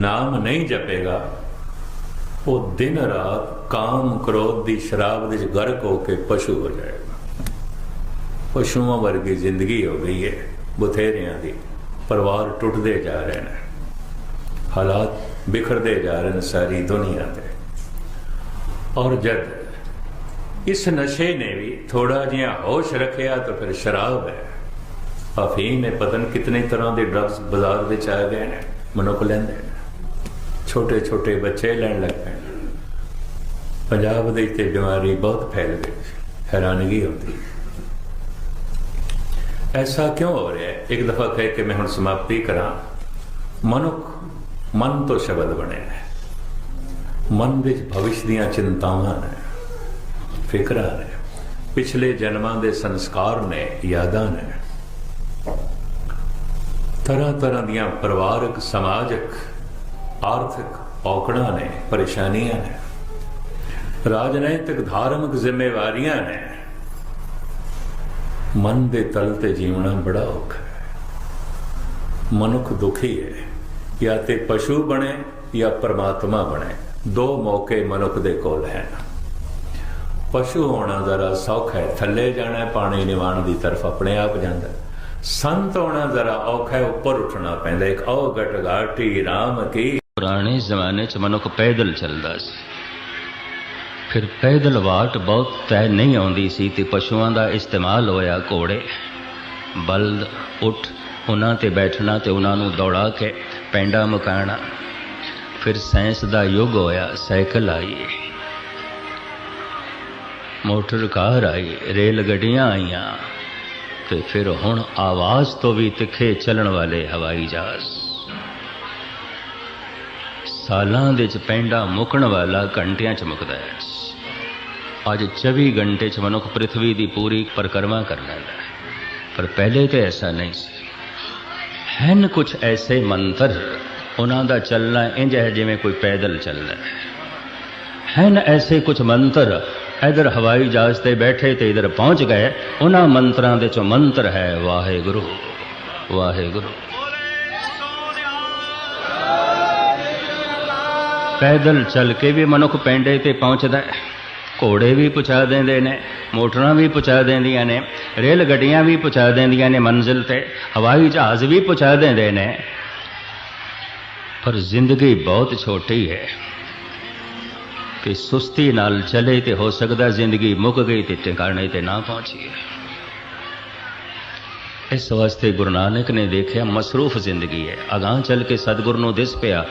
ਨਾਮ ਨਹੀਂ ਜਪੇਗਾ, ਉਹ ਦਿਨ ਰਾਤ ਕਾਮ ਕ੍ਰੋਧ ਦੀ ਸ਼ਰਾਬ ਦੇ ਵਿੱਚ ਗਰਕ ਹੋ ਕੇ ਪਸ਼ੂ ਹੋ ਜਾਏਗਾ। ਪਸ਼ੂਆਂ ਵਰਗੀ ਜ਼ਿੰਦਗੀ ਹੋ ਗਈ ਹੈ, ਬਥੇਰਿਆਂ ਦੀ। ਪਰਿਵਾਰ ਟੁੱਟਦੇ ਜਾ ਰਹੇ ਨੇ। ਹਾਲਾਤ ਬਿਖਰਦੇ ਜਾ ਰਹੇ ਨੇ ਸਾਰੀ ਦੁਨੀਆ ਦੇ ਔਰ ਜਦ ਇਸ ਨਸ਼ੇ ਨੇ ਵੀ ਥੋੜਾ ਜਿਹਾ ਹੋਸ਼ ਰੱਖਿਆ ਤਾਂ ਫਿਰ ਸ਼ਰਾਬ ਹੈ। ਅਫੀਮ ਨੇ ਪਤਨ ਕਿਤਨੇ ਤਰ੍ਹਾਂ ਦੇ ਡਰੱਗਸ ਬਾਜ਼ਾਰ ਵਿੱਚ ਆ ਗਏ ਨੇ, ਮਨੁੱਖ ਲੈਂਦੇ ਨੇ। ਛੋਟੇ ਛੋਟੇ ਬੱਚੇ ਲੈਣ ਲੱਗ ਪਏ ਪੰਜਾਬ ਦੇ ਤੇ ਬਿਮਾਰੀ ਬਹੁਤ ਫੈਲ ਗਈ ਹੈਰਾਨਗੀ ਹੁੰਦੀ ਐਸਾ ਕਿਉਂ ਹੋ ਰਿਹਾ ਹੈ? ਇੱਕ ਦਫਾ ਕਹਿ ਕੇ ਮੈਂ ਹੁਣ ਸਮਾਪਤੀ ਕਰਾਂ। ਮਨੁੱਖ ਮਨ ਤੋਂ ਸ਼ਬਦ ਬਣਿਆ ਹੈ। ਮਨ ਵਿੱਚ ਭਵਿਸ਼ ਦੀਆਂ ਚਿੰਤਾਵਾਂ ਨੇ, ਫਿਕਰਾਂ ਨੇ, ਪਿਛਲੇ ਜਨਮਾਂ ਦੇ ਸੰਸਕਾਰ ਨੇ, ਯਾਦਾਂ ਨੇ। ਤਰ੍ਹਾਂ ਤਰ੍ਹਾਂ ਦੀਆਂ ਪਰਿਵਾਰਕ, ਸਮਾਜਿਕ ਆਰਥਿਕ ਔਕੜਾਂ ਨੇ, ਪਰੇਸ਼ਾਨੀਆਂ ਨੇ। ਰਾਜਨੈਤਿਕ ਧਾਰਮਿਕ ਜ਼ਿੰਮੇਵਾਰੀਆਂ ਨੇ। ਮਨ ਦੇ ਤਲ ਤੇ ਜੀਵਣਾ ਬੜਾ ਔਖਾ ਹੈ। ਮਨੁੱਖ ਦੁਖੀ ਹੈ, ਜਾਂ ਤੇ ਪਸ਼ੂ ਬਣੇ, ਜਾਂ ਪਰਮਾਤਮਾ ਬਣੇ। ਦੋ ਮੌਕੇ ਮਨੁੱਖ ਦੇ ਕੋਲ ਹੈ। ਪਸ਼ੂ ਹੋਣਾ ਜ਼ਰਾ ਸੌਖਾ ਹੈ, ਥੱਲੇ ਜਾਣਾ ਪਾਣੀ ਨਿਵਾਣ ਦੀ ਤਰਫ ਆਪਣੇ ਆਪ ਜਾਂਦਾ ਸੰਤ ਹੋਣਾ ਜ਼ਰਾ ਔਖਾ ਹੈ, ਉੱਪਰ ਉੱਠਣਾ ਪੈਂਦਾ ਇੱਕ ਔਗਟ ਘਾਟੀ RAM ਕੀ ਪੁਰਾਣੇ ਜ਼ਮਾਨੇ 'ਚ ਮਨੁੱਖ ਪੈਦਲ ਚੱਲਦਾ ਸੀ। ਫਿਰ ਪੈਦਲ ਵਾਟ ਬਹੁਤ ਤੈ ਨਹੀਂ ਆਉਂਦੀ ਸੀ ਤੇ ਪਸ਼ੂਆਂ ਦਾ ਇਸਤੇਮਾਲ ਹੋਇਆ ਘੋੜੇ। ਬਲਦ, ਉਠ, ਉਹਨਾਂ ਤੇ ਬੈਠਣਾ ਤੇ ਉਹਨਾਂ ਨੂੰ ਦੌੜਾ ਕੇ ਪੈਂਡਾ ਮਕਾਣਾ। ਫਿਰ ਸਾਇੰਸ ਦਾ ਯੁੱਗ ਹੋਇਆ, ਸਾਈਕਲ ਆਈ। ਮੋਟਰ ਕਾਰ ਆਈ, ਰੇਲ ਗੱਡੀਆਂ ਆਈਆਂ ਤੇ ਫਿਰ ਹੁਣ ਆਵਾਜ਼ ਤੋਂ ਵੀ ਤਿੱਖੇ ਚੱਲਣ ਵਾਲੇ ਹਵਾਈ ਜਹਾਜ਼। ਸਾਲਾਂ ਦੇ ਚ ਪੈਂਡਾ ਮੁੱਕਣ ਵਾਲਾ ਘੰਟਿਆਂ ਚ ਮੁੱਕਦਾ ਹੈ। ਅੱਜ 24 ਘੰਟੇ ਚ ਮਨੁੱਖ ਪ੍ਰithvi ਦੀ ਪੂਰੀ ਪਰਿਕਰਮਾ ਕਰ ਲੈਂਦਾ ਹੈ। ਪਰ ਪਹਿਲੇ ਤੇ ਐਸਾ ਨਹੀਂ ਸੀ। ਹਨ ਕੁਝ ਐਸੇ ਮੰਤਰ, ਉਹਨਾਂ ਦਾ ਚੱਲਣਾ ਇੰਜ ਹੈ ਜਿਵੇਂ ਕੋਈ ਪੈਦਲ ਚੱਲਦਾ ਹੈ। ਹਨ ਐਸੇ ਕੁਝ ਮੰਤਰ, ਇਧਰ ਹਵਾਈ ਜਹਾਜ਼ ਤੇ ਬੈਠੇ ਤੇ ਇਧਰ ਪਹੁੰਚ ਗਏ, ਉਹਨਾਂ ਮੰਤਰਾਂ ਦੇ ਚੋਂ ਮੰਤਰ ਹੈ ਵਾਹਿਗੁਰੂ ਵਾਹਿਗੁਰੂ। ਪੈਦਲ ਚੱਲ ਕੇ ਵੀ ਮਨੁੱਖ ਪਿੰਡੇ ਤੇ ਪਹੁੰਚਦਾ ਘੋੜੇ ਵੀ ਪਹੁੰਚਾ ਦਿੰਦੇ ਨੇ, ਮੋਟਰਾਂ ਵੀ ਪਹੁੰਚਾ ਦਿੰਦੀਆਂ ਨੇ, ਰੇਲ ਗੱਡੀਆਂ ਵੀ ਪਹੁੰਚਾ ਦਿੰਦੀਆਂ ਨੇ ਮੰਜ਼ਿਲ ਤੇ, ਹਵਾਈ ਜਹਾਜ਼ ਵੀ ਪਹੁੰਚਾ ਦਿੰਦੇ ਨੇ। ਪਰ ਜ਼ਿੰਦਗੀ ਬਹੁਤ ਛੋਟੀ ਹੈ। ਕਿ ਸੁਸਤੀ ਨਾਲ ਚਲੇ ਤੇ ਹੋ ਸਕਦਾ ਜ਼ਿੰਦਗੀ ਮੁੱਕ ਗਈ ਤੇ ਟਿਕਾਣੇ ਤੇ ਨਾ ਪਹੁੰਚੀ ਇਸ ਵਾਸਤੇ ਗੁਰੂ ਨਾਨਕ ਨੇ ਦੇਖਿਆ ਮਸਰੂਫ ਜ਼ਿੰਦਗੀ ਹੈ। ਅਗਾਹ ਚੱਲ ਕੇ ਸਤਿਗੁਰ ਨੂੰ ਦਿਸ ਪਿਆ